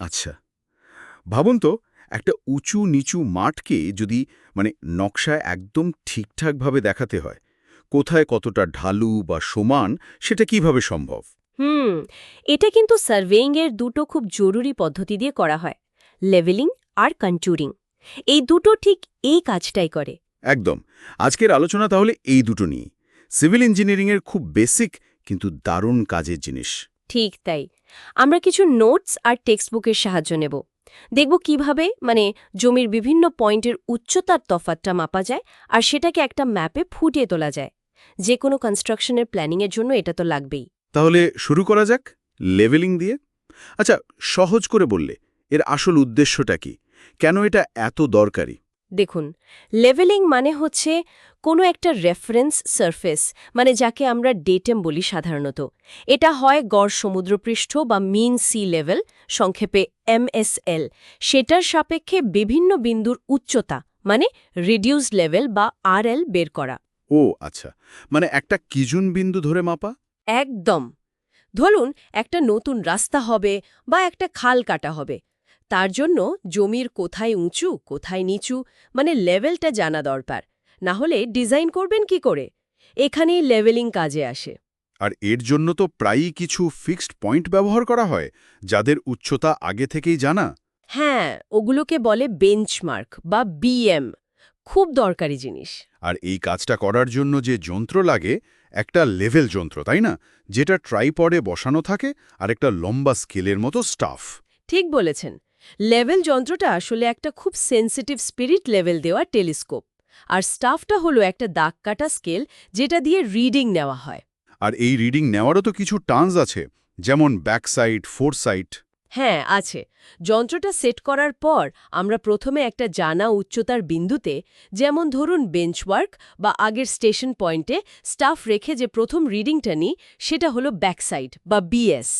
আচ্ছা। ভাবুন তো একটা উঁচু নিচু মাঠকে যদি মানে নকশায় একদম ঠিকঠাকভাবে দেখাতে হয় কোথায় কতটা ঢালু বা সমান সেটা কীভাবে সম্ভব? হুম এটা কিন্তু সার্ভেইংয়ের দুটো খুব জরুরি পদ্ধতি দিয়ে করা হয় লেভেলিং আর কন্ট্যুরিং এই দুটো ঠিক এই কাজটাই করে। একদম। আজকের আলোচনা তাহলে এই দুটো নিয়ে সিভিল ইঞ্জিনিয়ারিংয়ের খুব বেসিক কিন্তু দারুণ কাজের জিনিস। ঠিক তাই। আমরা কিছু নোটস আর টেক্সটবুকের সাহায্য নেব। দেখব কীভাবে মানে জমির বিভিন্ন পয়েন্টের উচ্চতার তফাতটা মাপা যায় আর সেটাকে একটা ম্যাপে ফুটিয়ে তোলা যায়। যে কোনো কনস্ট্রাকশনের প্ল্যানিংয়ের জন্য এটা তো লাগবেই। তাহলে শুরু করা যাক লেভেলিং দিয়ে। আচ্ছা সহজ করে বললে, এর আসল উদ্দেশ্যটা কি? কেন এটা এত দরকারি? দেখুন লেভেলিং মানে হচ্ছে কোনো একটা রেফারেন্স সারফেস মানে যাকে আমরা ডেটেম বলি সাধারণত। এটা হয় গড় সমুদ্রপৃষ্ঠ বা মিন সি লেভেল সংক্ষেপে এমএসএল সেটার সাপেক্ষে বিভিন্ন বিন্দুর উচ্চতা মানে রিডিউস লেভেল বা আরএল বের করা। ও আচ্ছা। মানে একটা কিজুন বিন্দু ধরে মাপা? একদম। ধরুন একটা নতুন রাস্তা হবে বা একটা খাল কাটা হবে। তার জন্য জমির কোথায় উঁচু কোথায় নিচু মানে লেভেলটা জানা দরকার। না হলে ডিজাইন করবেন কি করে? এখানেই লেভেলিং কাজে আসে। আর এর জন্য তো প্রায়ই কিছু ফিক্সড পয়েন্ট ব্যবহার করা হয় যাদের উচ্চতা আগে থেকেই জানা। হ্যাঁ ওগুলোকে বলে বেঞ্চমার্ক বা বিএম খুব দরকারি জিনিস। আর এই কাজটা করার জন্য যে যন্ত্র লাগে একটা লেভেল যন্ত্র তাই না? যেটা ট্রাইপডে বসানো থাকে আর একটা লম্বা স্কেলের মতো স্টাফ। ঠিক বলেছেন। লেভেল যন্ত্রটা আসলে একটা খুব সেন্সিটিভ স্পিরিট লেভেল দেওয়া টেলিস্কোপ আর স্টাফটা হলো একটা দাগ কাটা স্কেল যেটা দিয়ে রিডিং নেওয়া হয়। আর এই রিডিং নেওয়ারও তো কিছু টার্মস আছে যেমন ব্যাক সাইড ফোর হ্যাঁ আছে। যন্ত্রটা সেট করার পর আমরা প্রথমে একটা জানা উচ্চতার বিন্দুতে যেমন ধরুন বেঞ্চওয়ার্ক বা আগের স্টেশন পয়েন্টে স্টাফ রেখে যে প্রথম রিডিংটা নিই সেটা হলো ব্যাকসাইড বা বিএস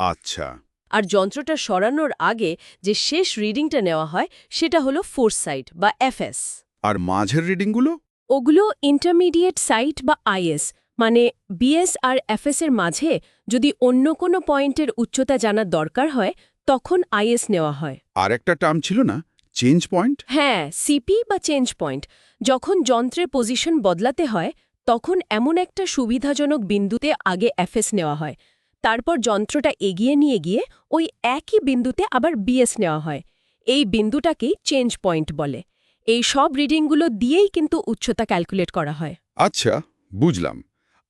আচ্ছা। আর যন্ত্রটা সরানোর আগে যে শেষ রিডিংটা নেওয়া হয় সেটা হলো ফোরসাইট বা এফএস আর মাঝের রিডিংগুলো ওগুলো ইন্টারমিডিয়েট সাইট বা আইএস মানে বিএস আর এফএস এর মাঝে যদি অন্য কোনো পয়েন্টের উচ্চতা জানার দরকার হয় তখন আইএস নেওয়া হয়। আর একটা টার্ম ছিল না চেঞ্জ পয়েন্ট হ্যাঁ সিপি বা চেঞ্জ পয়েন্ট যখন যন্ত্রের পজিশন বদলাতে হয় তখন এমন একটা সুবিধাজনক বিন্দুতে আগে এফএস নেওয়া হয় তারপর যন্ত্রটা এগিয়ে নিয়ে গিয়ে ওই একই বিন্দুতে আবার বিএস নেওয়া হয়। এই বিন্দুটাকেই চেঞ্জ পয়েন্ট বলে। এই সব রিডিংগুলো দিয়েই কিন্তু উচ্চতা ক্যালকুলেট করা হয়। আচ্ছা বুঝলাম।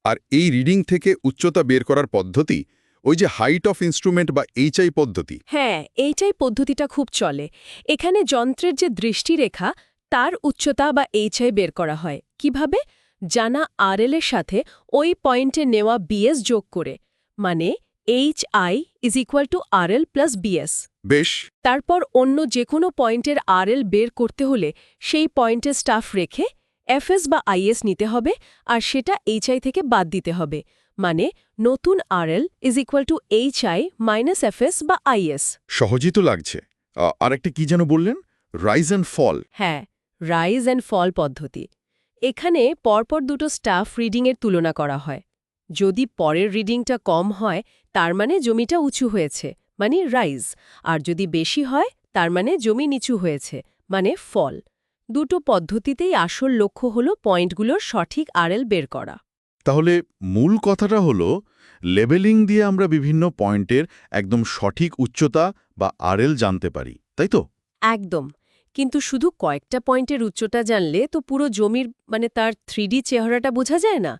আর এই রিডিং থেকে উচ্চতা বের করার পদ্ধতি ওই যে হাইট অফ ইনস্ট্রুমেন্ট বা এইচআই পদ্ধতি? হ্যাঁ এইচআই পদ্ধতিটা খুব চলে। এখানে যন্ত্রের যে দৃষ্টিরেখা তার উচ্চতা বা এইচআই বের করা হয়। কীভাবে? জানা আরএল এর সাথে ওই পয়েন্টে নেওয়া বিএস যোগ করে। মানে H I is equal to RL plus BS বেশ। তারপর অন্য যে কোনো পয়েন্টের আরএল বের করতে হলে সেই পয়েন্টের স্টাফ রেখে এফএস বা আইএস নিতে হবে আর সেটা এইচআই থেকে বাদ দিতে হবে। মানে নতুন RL is equal to HI minus FS বা আইএস সহজই তো লাগছে। আর একটা কি যেন বললেন? রাইজ অ্যান্ড ফল হ্যাঁ রাইজ অ্যান্ড ফল পদ্ধতি। এখানে পরপর দুটো স্টাফ রিডিংয়ের তুলনা করা হয়। যদি পরের রিডিংটা কম হয় তার মানে জমিটা উঁচু হয়েছে মানে রাইজ আর যদি বেশি হয় তার মানে জমি নিচু হয়েছে মানে ফল দুটো পদ্ধতিতেই আসল লক্ষ্য হল পয়েন্টগুলোর সঠিক আরএল বের করা। তাহলে মূল কথাটা হলো লেবেলিং দিয়ে আমরা বিভিন্ন পয়েন্টের একদম সঠিক উচ্চতা বা আরএল জানতে পারি তাই তো? একদম। কিন্তু শুধু কয়েকটা পয়েন্টের উচ্চতা জানলে তো পুরো জমির মানে তার থ্রিডি চেহারাটা বোঝা যায় না।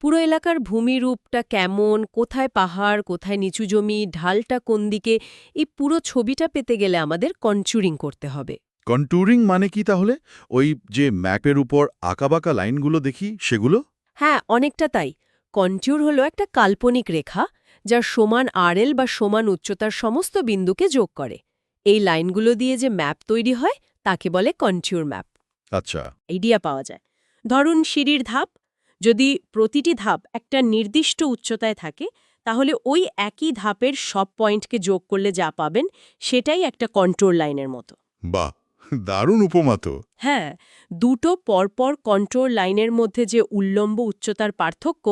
পুরো এলাকার ভূমিরূপটা কেমন কোথায় পাহাড় কোথায় নিচু জমি ঢালটা কোন দিকে এই পুরো ছবিটা পেতে গেলে আমাদের কনচুরিং করতে হবে। কন্ট্যুরিং মানে কি তাহলে? ওই যে ম্যাপের উপর আঁকাবাঁকা লাইনগুলো দেখি সেগুলো? হ্যাঁ অনেকটা তাই। কন্ট্যুর হলো একটা কাল্পনিক রেখা যা সমান আরএল বা সমান উচ্চতার সমস্ত বিন্দুকে যোগ করে। এই লাইনগুলো দিয়ে যে ম্যাপ তৈরি হয় তাকে বলে কন্ট্যুর ম্যাপ। আচ্ছা। আইডিয়া পাওয়া যায়। ধরুন সিঁড়ির ধাপ যদি প্রতিটি ধাপ একটা নির্দিষ্ট উচ্চতায় থাকে তাহলে ওই একই ধাপের সব পয়েন্টকে যোগ করলে যা পাবেন সেটাই একটা কন্ট্রোল লাইনের মতো। বাহ! দারুণ উপমা তো। হ্যাঁ দুটো পরপর কন্ট্রোল লাইনের মধ্যে যে উল্লম্ব উচ্চতার পার্থক্য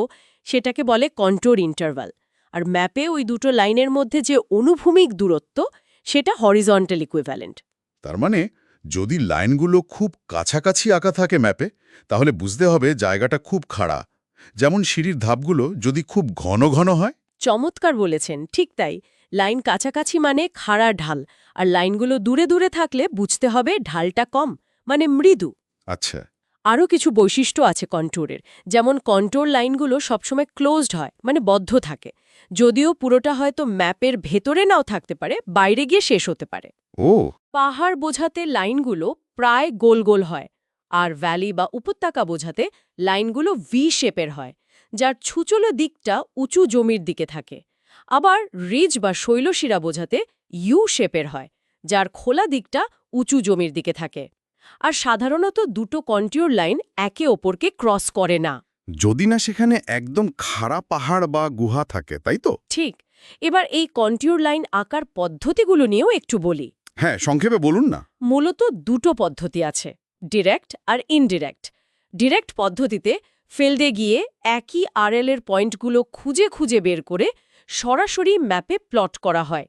সেটাকে বলে কন্ট্রোর ইন্টারভাল। আর ম্যাপে ওই দুটো লাইনের মধ্যে যে অনুভূমিক দূরত্ব সেটা হরিজন্টাল ইকুইভ্যালেন্ট। তার মানে যদি লাইনগুলো খুব কাছাকাছি আঁকা থাকে ম্যাপে তাহলে বুঝতে হবে জায়গাটা খুব খাড়া। যেমন সিঁড়ির ধাপগুলো যদি খুব ঘন ঘন হয়। চমৎকার বলেছেন ঠিক তাই। লাইন কাছাকাছি মানে খাড়া ঢাল আর লাইনগুলো দূরে দূরে থাকলে বুঝতে হবে ঢালটা কম মানে মৃদু। আচ্ছা। আরও কিছু বৈশিষ্ট্য আছে কন্ট্যুরের যেমন কন্ট্রোল লাইনগুলো সবসময় ক্লোজড হয় মানে বদ্ধ থাকে। যদিও পুরোটা হয়তো ম্যাপের ভেতরে নাও থাকতে পারে বাইরে গিয়ে শেষ হতে পারে। ও পাহাড় বোঝাতে লাইনগুলো প্রায় গোল গোল হয় আর ভ্যালি বা উপত্যকা বোঝাতে লাইনগুলো ভি শেপের হয় যার ছুচলো দিকটা উঁচু জমির দিকে থাকে। আবার রিজ বা শৈলশিরা বোঝাতে ইউ শেপের হয় যার খোলা দিকটা উঁচু জমির দিকে থাকে। আর সাধারণত দুটো কন্টিউর লাইন একে অপরকে ক্রস করে না। যদি না সেখানে একদম খাড়া পাহাড় বা গুহা থাকে তাই তো? ঠিক। এবার এই কন্টিউর লাইন আঁকার পদ্ধতিগুলো নিয়েও একটু বলি। হ্যাঁ সংক্ষেপে বলুন না। মূলত দুটো পদ্ধতি আছে ডিরেক্ট আর ইনডিরেক্ট ডিরেক্ট পদ্ধতিতে ফিল্ডে গিয়ে একই আরএল এর পয়েন্টগুলো খুঁজে খুঁজে বের করে সরাসরি ম্যাপে প্লট করা হয়।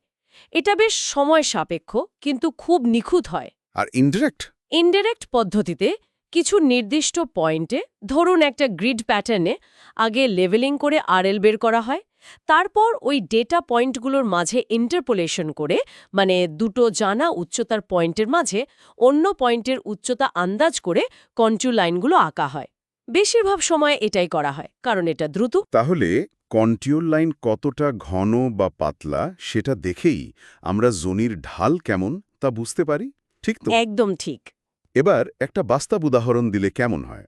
এটা বেশ সময় সাপেক্ষ কিন্তু খুব নিখুঁত হয়। আর ইনডিরেক্ট ইনডিরেক্ট পদ্ধতিতে কিছু নির্দিষ্ট পয়েন্টে ধরুন একটা গ্রিড প্যাটার্নে আগে লেভেলিং করে আরএল বের করা হয় তারপর ওই ডেটা পয়েন্টগুলোর মাঝে ইন্টারপোলেশন করে মানে দুটো জানা উচ্চতার পয়েন্টের মাঝে অন্য পয়েন্টের উচ্চতা আন্দাজ করে কন্ট্রু লাইনগুলো আঁকা হয়। বেশিরভাগ সময় এটাই করা হয় কারণ এটা দ্রুত। তাহলে কন্টিউর লাইন কতটা ঘন বা পাতলা সেটা দেখেই আমরা জনির ঢাল কেমন তা বুঝতে পারি ঠিক তো? একদম ঠিক। এবার একটা বাস্তব উদাহরণ দিলে কেমন হয়?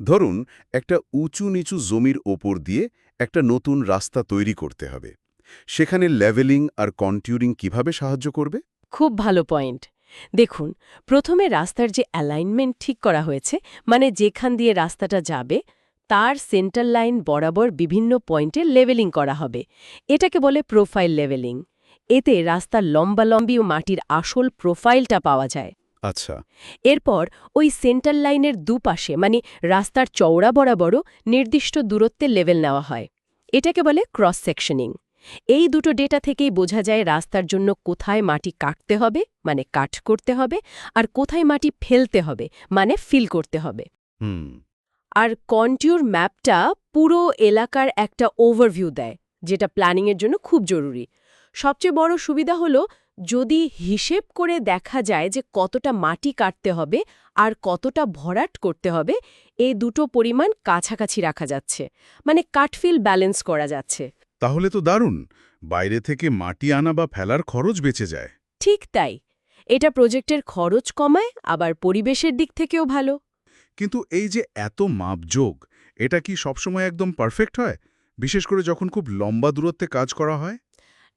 ধরুন একটা উঁচু নিচু জমির ওপর দিয়ে একটা নতুন রাস্তা তৈরি করতে হবে। সেখানে লেভেলিং আর কন্টিউরিং কীভাবে সাহায্য করবে? খুব ভালো পয়েন্ট। দেখুন, প্রথমে রাস্তার যে অ্যালাইনমেন্ট ঠিক করা হয়েছে মানে যেখান দিয়ে রাস্তাটা যাবে, তার সেন্টার লাইন বরাবর বিভিন্ন পয়েন্টে লেভেলিং করা হবে। এটাকে বলে প্রোফাইল লেভেলিং। এতে রাস্তার লম্বালম্বি ও মাটির আসল প্রোফাইলটা পাওয়া যায়। আচ্ছা। এরপর ওই সেন্টার লাইনের দুপাশে মানে রাস্তার চওড়া বরাবরও নির্দিষ্ট দূরত্বে লেভেল নেওয়া হয়। এটাকে বলে ক্রস সেকশনিং। এই দুটো ডেটা থেকেই বোঝা যায় রাস্তার জন্য কোথায় মাটি কাটতে হবে মানে কাট করতে হবে আর কোথায় মাটি ফেলতে হবে মানে ফিল করতে হবে। হুম। আর কন্টিউর ম্যাপটা পুরো এলাকার একটা ওভারভিউ দেয় যেটা প্ল্যানিংয়ের জন্য খুব জরুরি। সবচেয়ে বড় সুবিধা হলো যদি হিসেব করে দেখা যায় যে কতটা মাটি কাটতে হবে আর কতটা ভরাট করতে হবে এই দুটো পরিমাণ কাছাকাছি রাখা যাচ্ছে। মানে কাটফিল ব্যালেন্স করা যাচ্ছে। তাহলে তো দারুণ! বাইরে থেকে মাটি আনা বা ফেলার খরচ বেঁচে যায়। ঠিক তাই। এটা প্রজেক্টের খরচ কমায় আবার পরিবেশের দিক থেকেও ভালো। কিন্তু এই যে এত মাপযোগ এটা কি সবসময় একদম পারফেক্ট হয়? বিশেষ করে যখন খুব লম্বা দূরত্বে কাজ করা হয়?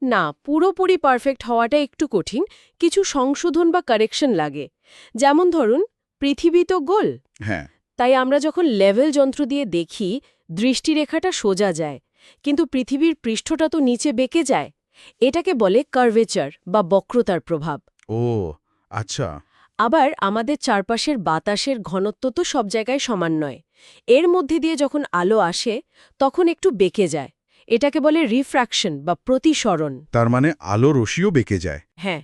না পুরোপুরি পারফেক্ট হওয়াটা একটু কঠিন। কিছু সংশোধন বা কারেকশন লাগে। যেমন ধরুন পৃথিবী তো গোল। হ্যাঁ। তাই আমরা যখন লেভেল যন্ত্র দিয়ে দেখি দৃষ্টিরেখাটা সোজা যায়। কিন্তু পৃথিবীর পৃষ্ঠটা তো নিচে বেঁকে যায়। এটাকে বলে কার্ভেচার বা বক্রতার প্রভাব। ও আচ্ছা। আবার আমাদের চারপাশের বাতাসের ঘনত্ব তো সব জায়গায় সমান নয়। এর মধ্যে দিয়ে যখন আলো আসে তখন একটু বেঁকে যায়। এটাকে বলে রিফ্র্যাকশন বা প্রতিসরণ। তার মানে আলো রশিও বেঁকে যায়। হ্যাঁ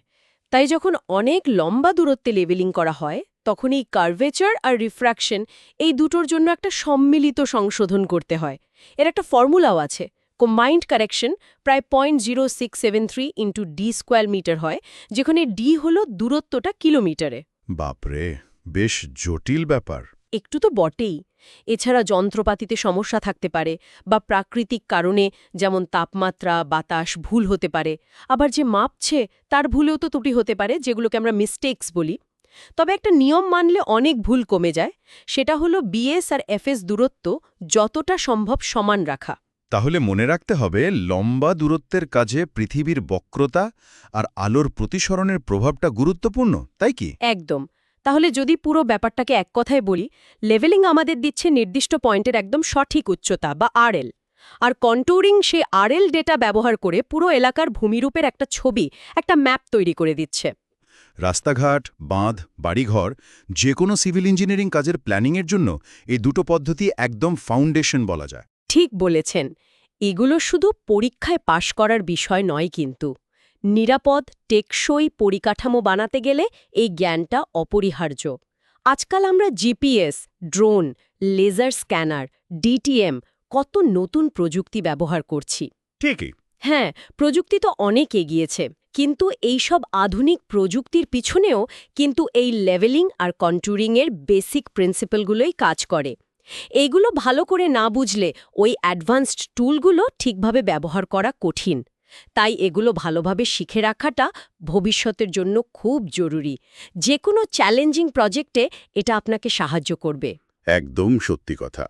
তাই যখন অনেক লম্বা দূরত্বে লেভেলিং করা হয় তখন এই কার্ভেচার আর রিফ্র্যাকশন এই দুটোর জন্য একটা সম্মিলিত সংশোধন করতে হয়। এর একটা ফর্মুলাও আছে। কম্বাইন্ড কারেকশন প্রায় point zero six seven three into D square metre হয় যেখানে ডি হল দূরত্বটা কিলোমিটারে। বাপরে বেশ জটিল ব্যাপার। একটু তো বটেই। এছাড়া যন্ত্রপাতিতে সমস্যা থাকতে পারে বা প্রাকৃতিক কারণে যেমন তাপমাত্রা বাতাস ভুল হতে পারে। আবার যে মাপছে তার ভুলেও তো ত্রুটি হতে পারে যেগুলোকে আমরা মিস্টেক্স বলি। তবে একটা নিয়ম মানলে অনেক ভুল কমে যায়। সেটা হলো বিএস আর এফএস দূরত্ব যতটা সম্ভব সমান রাখা। তাহলে মনে রাখতে হবে লম্বা দূরত্বের কাজে পৃথিবীর বক্রতা আর আলোর প্রতিসরণের প্রভাবটা গুরুত্বপূর্ণ তাই কি? একদম। তাহলে যদি পুরো ব্যাপারটাকে এক কথায় বলি লেভেলিং আমাদের দিচ্ছে নির্দিষ্ট পয়েন্টের একদম সঠিক উচ্চতা বা আরএল। আর কন্ট্যুরিং সে আরএল ডেটা ব্যবহার করে পুরো এলাকার ভূমিরূপের একটা ছবি একটা ম্যাপ তৈরি করে দিচ্ছে। রাস্তাঘাট বাঁধ বাড়িঘর যে কোনো সিভিল ইঞ্জিনিয়ারিং কাজের প্ল্যানিংয়ের জন্য এই দুটো পদ্ধতি একদম ফাউন্ডেশন বলা যায়। ঠিক বলেছেন। এগুলো শুধু পরীক্ষায় পাশ করার বিষয় নয় কিন্তু। নিরাপদ টেকসই পরিকাঠামো বানাতে গেলে এই জ্ঞানটা অপরিহার্য। আজকাল আমরা GPS drone laser scanner DTM কত নতুন প্রযুক্তি ব্যবহার করছি। ঠিকই। হ্যাঁ প্রযুক্তি তো অনেক এগিয়েছে কিন্তু এই সব আধুনিক প্রযুক্তির পিছনেও কিন্তু এই লেভেলিং আর কন্ট্যুরিংয়ের বেসিক প্রিন্সিপালগুলোই কাজ করে। এইগুলো ভালো করে না বুঝলে ওই অ্যাডভান্সড টুলগুলো ঠিকভাবে ব্যবহার করা কঠিন। তাই এগুলো ভালোভাবে শিখে রাখাটা ভবিষ্যতের জন্য খুব জরুরি। যে কোনো চ্যালেঞ্জিং প্রজেক্টে এটা আপনাকে সাহায্য করবে। একদম সত্যি কথা।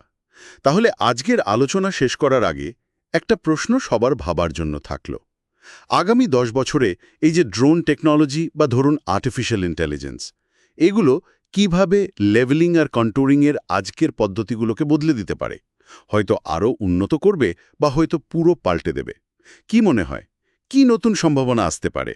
তাহলে আজকের আলোচনা শেষ করার আগে একটা প্রশ্ন সবার ভাবার জন্য থাকল। আগামী দশ বছরে এই যে ড্রোন টেকনোলজি বা ধরুন আর্টিফিশিয়াল ইন্টেলিজেন্স এগুলো কীভাবে লেভেলিং আর কন্ট্রোরিংয়ের আজকের পদ্ধতিগুলোকে বদলে দিতে পারে? হয়তো আরও উন্নত করবে বা হয়তো পুরো পাল্টে দেবে। কি মনে হয়? কি নতুন সম্ভাবনা আসতে পারে?